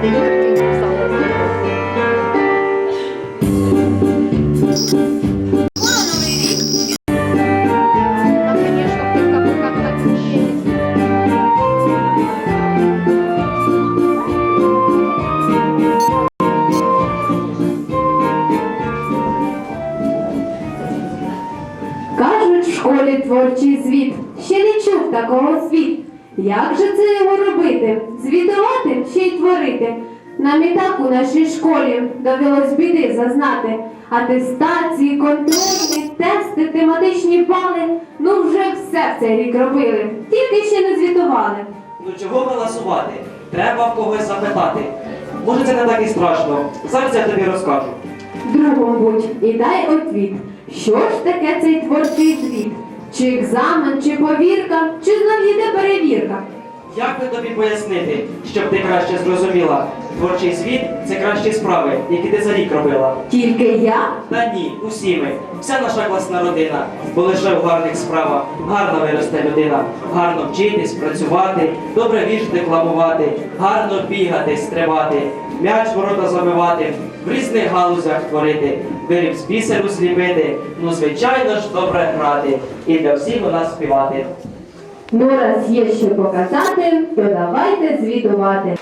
Thank you. Довелось біди зазнати. Атестації, контрольні, тести, тематичні бали. Ну вже все в цей рік робили. Тільки ще не звітували. Ну чого галасувати? Треба в когось запитати. Може це не так і страшно. Зараз я тобі розкажу. Другом будь і дай отвіт. Що ж таке цей творчий звіт? Чи екзамен, чи повірка, чи знов йде перевірка? Як би тобі пояснити, щоб ти краще зрозуміла? Творчий світ це кращі справи, які ти за рік робила. Тільки я? Та ні, усі ми, вся наша класна родина, бо лише в гарних справах гарно виросте людина, гарно вчитись, працювати, добре вірш декламувати, гарно бігати, стрибати, м'яч ворота забивати, в різних галузях творити, виріб з бісеру зліпити, ну звичайно ж добре грати, і для всіх у нас співати. Ну, раз є що показати, то давайте звітувати.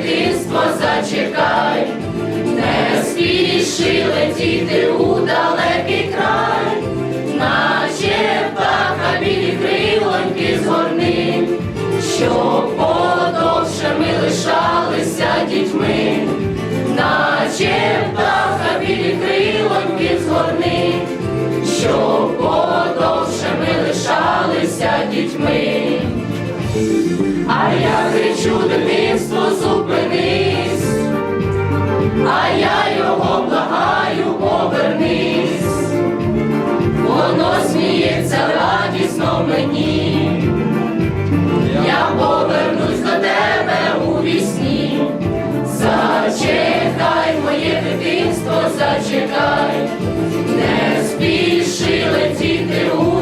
Дитинство, зачекай, не спіши летіти у далекий край. Наче птаха білі крилоньки згорни, щоб подовше ми лишалися дітьми, наче птаха білі крилоньки згорни, щоб подовше ми лишалися дітьми. А я кричу дитинство, зупинись, а я його благаю, повернись воно сміється радісно мені. Я повернусь до тебе у вісні. Зачекай, моє дитинство, зачекай, не спіши летіти у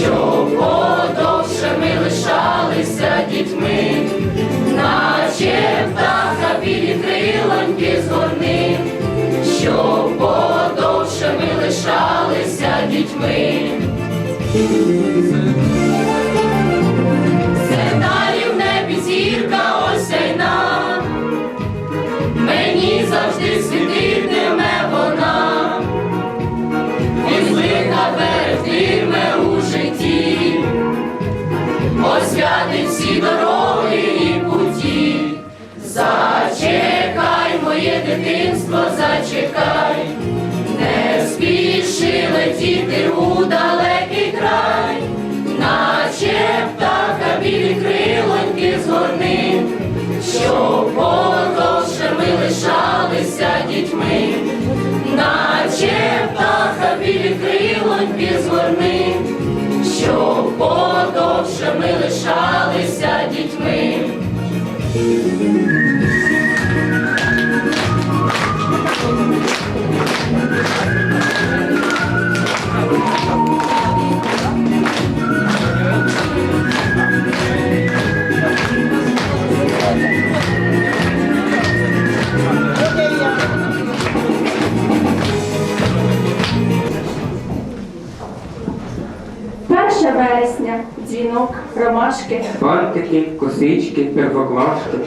щоб подовше ми лишалися дітьми наче птаха білі крилоньки згорни, щоб подовше ми лишалися дітьми. Зачекай, не спіши летіти дзвінок, ромашки. Бантики, косички, первоклашки.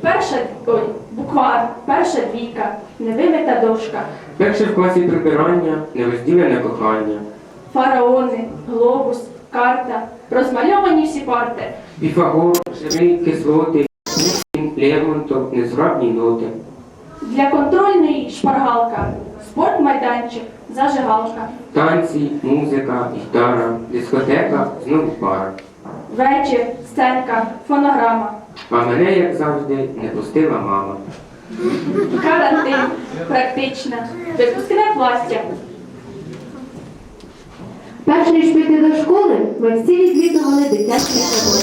Перша, ой, Буквар, перша двійка, невимита дошка, Перше в класі прибирання, нерозділене кохання. фараони, глобус, карта, розмальовані всі парти. Піфагор, живі кислоти, Пушкін, Лермонтов, незграбні ноти. Для контрольної шпаргалка, спортмайданчик, зажигалка. Танці, музика, гітара, дискотека, знову пара. Вечір, сценка, фонограма, А мене, як завжди, не пустила мама. карантин, практична, випускне пластя. Перш ніж піти до школи, ми всі відвідували дитячий садок.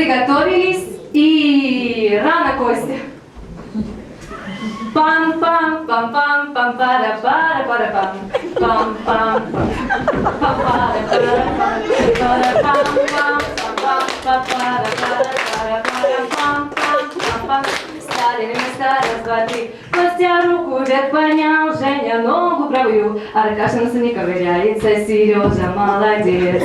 Приготовились и рано, Костя. пам пам пам пам пам пара пара пара пам пам пам пам пара пара пара пам пам пам пам пара пара Стали места раз, два, три Костя руку вверх поднял, Женя ногу правую на не ковыряется, Сережа молодец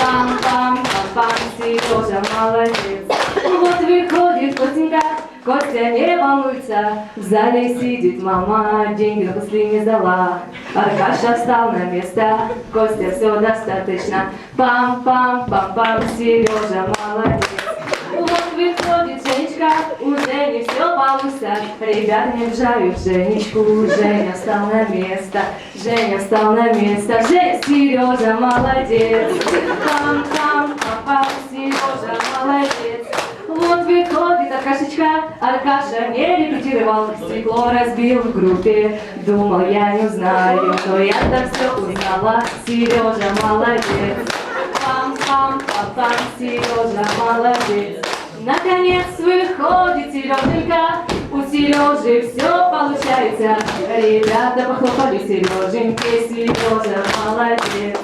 пам пам пам пам Сережа молодец Вот выходит Костенька Костя не волнуется, в зале сидит мама, деньги на после не сдала. Аркаша встал на место, Костя все достаточно. Пам-пам-пам-пам, Сережа молодец. Выходит Женечка, уже не все получится. Ребята не обижают Женечку, Женя встал на место, Женя встал на место. Женя, Сережа молодец. Пам-пам-пам-пам, Сережа молодец. Вот выходит Аркашечка, Аркаша не репетировал, стекло разбил в группе. Думал, я не узнаю, но я так все узнала. Сережа молодец. Пам-пам-пам-пам, Сережа молодец. Наконец выходит Сереженька, у Сережи все получается. Ребята похлопали Сереженьке, Сережа молодец.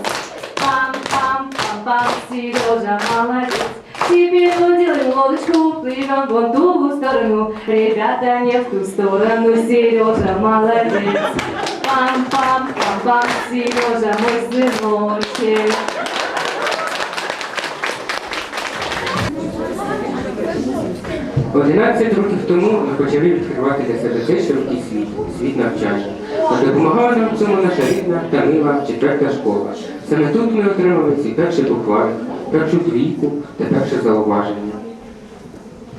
Пам-пам-пам-пам, Сережа молодец. Теперь мы делаем лодочку, плывем вон ту сторону. Ребята не в ту сторону, Сережа молодец. Пам-пам-пам-пам, Сережа мой сыночек. Одинадцять років тому ми почали відкривати для себе цей широкий світ, світ навчання. А допомагала нам в цьому наша рідна та мила четверта школа. Саме тут ми отримали свій перший буквар, першу двійку та перше зауваження.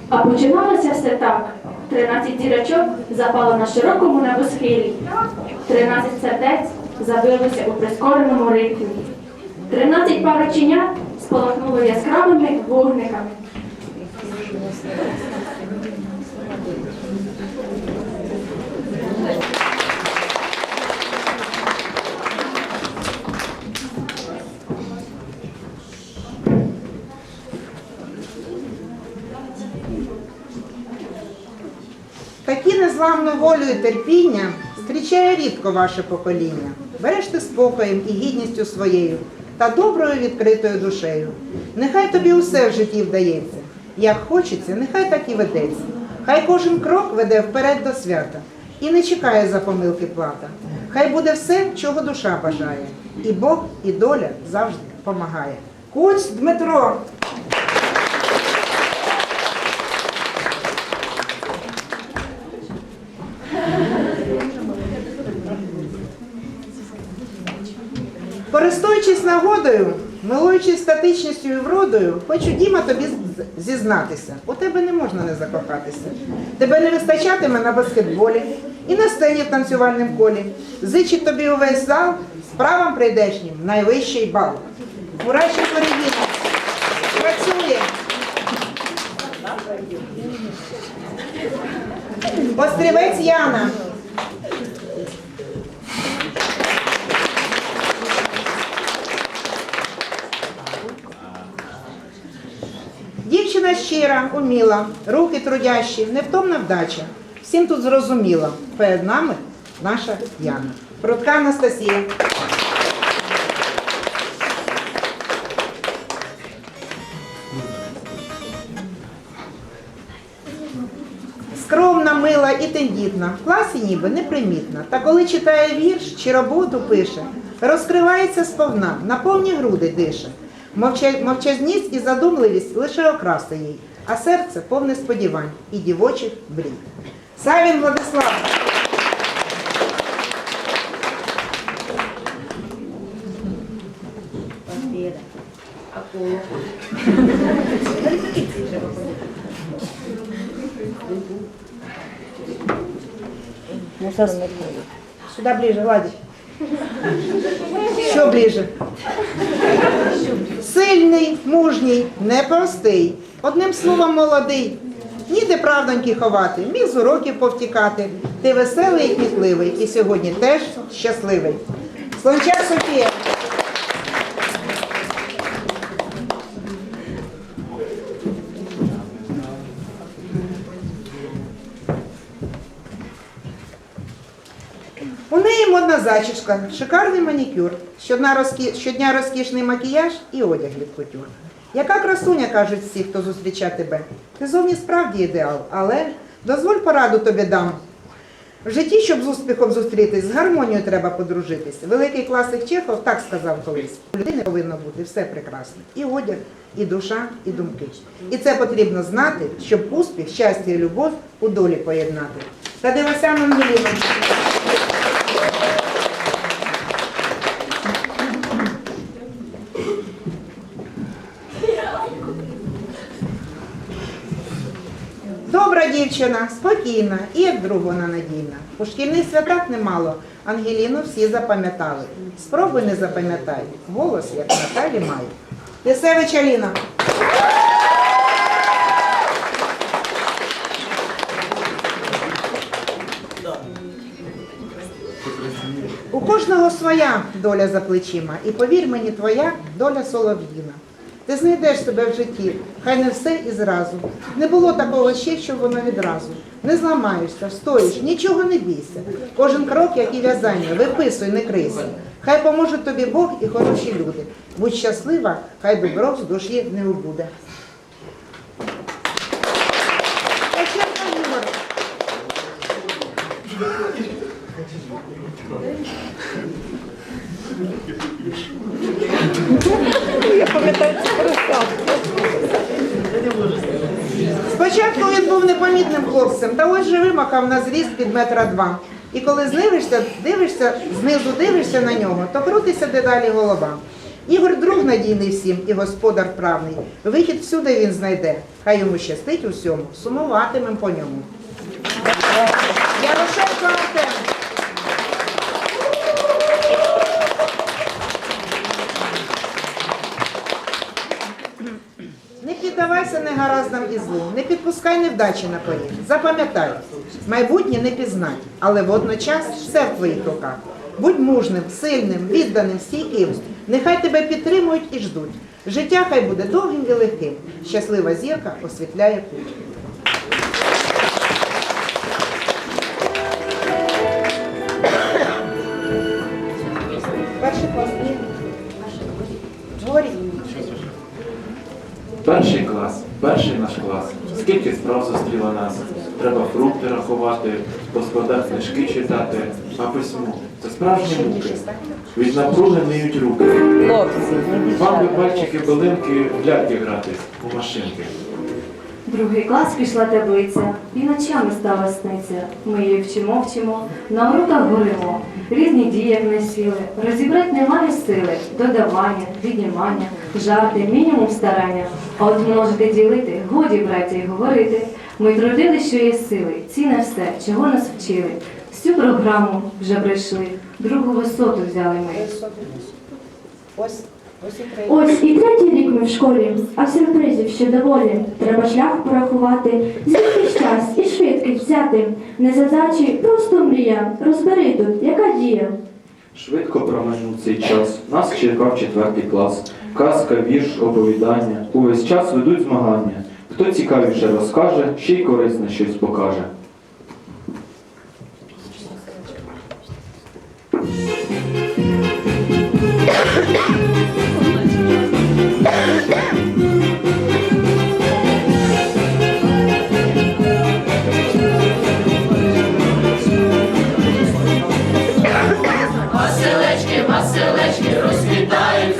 А починалося все так. Тринадцять дірочок запало на широкому небосхилі. Тринадцять сердець забилося у прискореному ритмі. Тринадцять пароченят спалахнули яскравими вогниками. Незламну волю і терпіння зустрічає рідко ваше покоління. Бережте спокоєм і гідністю своєю та доброю відкритою душею. Нехай тобі усе в житті вдається. Як хочеться, нехай так і ведеться. Хай кожен крок веде вперед до свята і не чекає за помилки плата. Хай буде все, чого душа бажає. І Бог, і доля завжди помагає. Куць Дмитро. Користуючись нагодою, милуючись статичністю і вродою, хочу Діма тобі зізнатися. У тебе не можна не закохатися. Тебе не вистачатиме на баскетболі і на сцені в танцювальному колі. Зичить тобі увесь зал з правом прийдешнім найвищий бал. Мураші Перегіна. Працює. Острівець Яна. Дівчина щира, уміла, руки трудящі, невтомна вдача. Всім тут зрозуміло, перед нами наша Яна. Прудка Анастасія. Скромна, мила і тендітна, в класі ніби непримітна. Та коли читає вірш чи роботу пише, розкривається сповна, на повні груди дише. Мовча- Мовчазність і задумливість лише окраса їй, а серце повне сподівань і дівочих мрій. Савін Владислав. Сюда ближе, Владик. Що ближе? Сильний, мужній, непростий. Одним словом, молодий. Ніде правдоньки ховати, міг з уроків повтікати. Ти веселий і кмітливий, і сьогодні теж щасливий. Слончак Софія. Модна зачіска, шикарний манікюр, щодня, розкі... щодня розкішний макіяж і одяг від кутюр. Яка красуня, кажуть всі, хто зустрічає тебе. Ти зовні справді ідеал, але дозволь пораду тобі дам. В житті, щоб з успіхом зустрітись, з гармонією треба подружитись. Великий класик Чехов так сказав колись. У людини повинно бути все прекрасне. І одяг, і душа, і думки. І це потрібно знати, щоб успіх, щастя і любов у долі поєднати. Тадевосян Ангеліна. Добра дівчина, спокійна і як друг вона надійна. У шкільних святах немало. Ангеліну всі запам'ятали. Спробуй не запам'ятай. Голос, як Наталі має. Лісевич Аліна. У кожного своя доля за плечима, і повір мені, твоя доля солов'їна. Ти знайдеш себе в житті, хай не все і зразу. Не було такого ще, щоб воно відразу. Не зламаєшся, встоїш, нічого не бійся. Кожен крок, як і в'язання, виписуй, не крийся. Хай поможуть тобі Бог і хороші люди. Будь щаслива, хай добро з душі не убуде. Непомітним хлопцем, та ось же вимахав на зріст під метра два. І коли знивишся, дивишся, знизу дивишся на нього, то крутиться дедалі голова. Ігор друг надійний всім і господар правний. Вихід всюди він знайде. Хай йому щастить усьому, сумуватимем по ньому. Ярошенко Артем. Не піддавайся і злу, не підпускай невдачі на поріг. Запам'ятай, майбутнє не пізнай, але водночас все в твоїх руках. Будь мужним, сильним, відданим, стійким. Нехай тебе підтримують і ждуть. Життя хай буде довгим і легким. Щаслива зірка освітляє путь. Перший клас. Говоріть. Перший клас, перший наш клас. Скільки справ зустріло нас. Треба фрукти рахувати, по складах книжки читати, а письмо це справжні муки. Від напруги ниють руки. Вам би пальчики билинки в ляльки грати у машинки. Другий клас пішла таблиця, і ночами стала сниться. Ми її вчимо, вчимо, на уроках горимо. Різні дії, як на сіли. Розібрати немає сили, додавання, віднімання, жарти, мінімум старання. А от множити ділити, годі, браті, й говорити. Ми трудили, що є сили, ціне все, чого нас вчили. Всю програму вже пройшли, другу висоту взяли ми. Ось, ось і третій. Ось і третій рік ми в школі, а сюрпризів ще доволі. Треба шлях порахувати, звідки час і швидкість взяти. Не задачі, просто мрія. Розбери тут, яка дія. Швидко проминув цей час, нас чекав четвертий клас. Казка, вірш, оповідання. Увесь час ведуть змагання. Хто цікавіше розкаже, ще й корисне щось покаже. Василечки, розквітають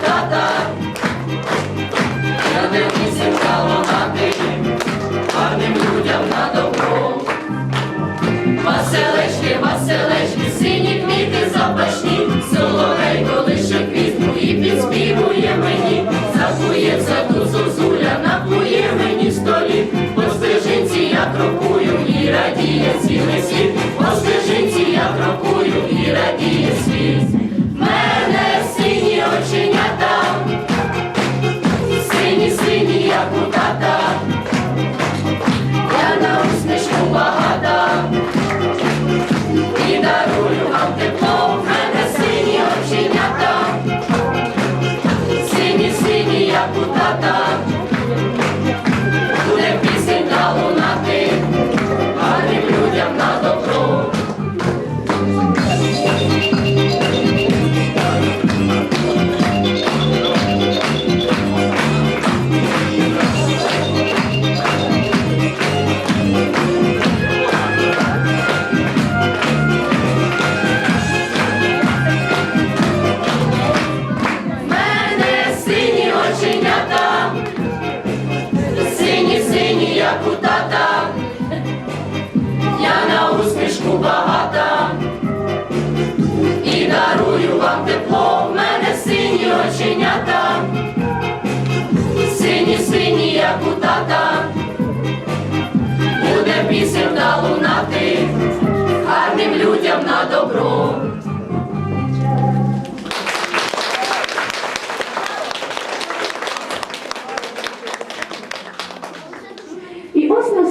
тата, я не вісімка лунати, гарним людям на добро. Василечки, Василечки, сині квіти запашні, соловейко лише квітку і підспівує мені, закує в саду зозуля, напує мені столі, по стежинці я крокую і радіє цілий світ, по стежинці я крокую і радіє світ. Мене сині оченята,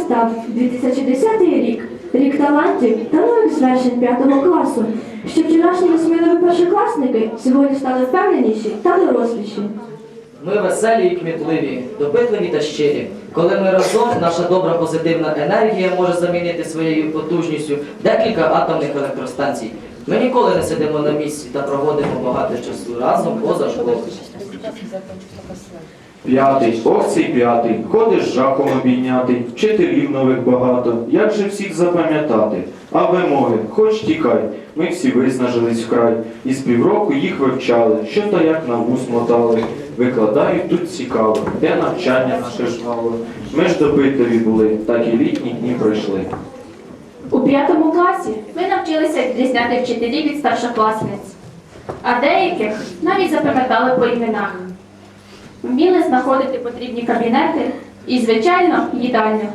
настав 2010 рік, рік талантів та нових звершень 5 класу, що вчорашні несміливі першокласники сьогодні стали впевненіші та доросліші. Ми веселі і кмітливі, допитливі та щирі. Коли ми разом, наша добра позитивна енергія може замінити своєю потужністю декілька атомних електростанцій. Ми ніколи не сидимо на місці та проводимо багато часу разом поза школою. П'ятий, ох цей п'ятий, ходиш жахом обійнятий, вчителів нових багато, як же всіх запам'ятати? А вимоги, хоч тікай, ми всі виснажились вкрай, і з півроку їх вивчали, що та як на вус мотали. Викладають тут цікаво, де навчання наше жвало. Ми ж допитливі були, так і літні дні пройшли. У п'ятому класі ми навчилися відрізняти вчителів від старшокласниць, а деяких навіть запам'ятали по іменах. Вміли знаходити потрібні кабінети і, звичайно, їдальню.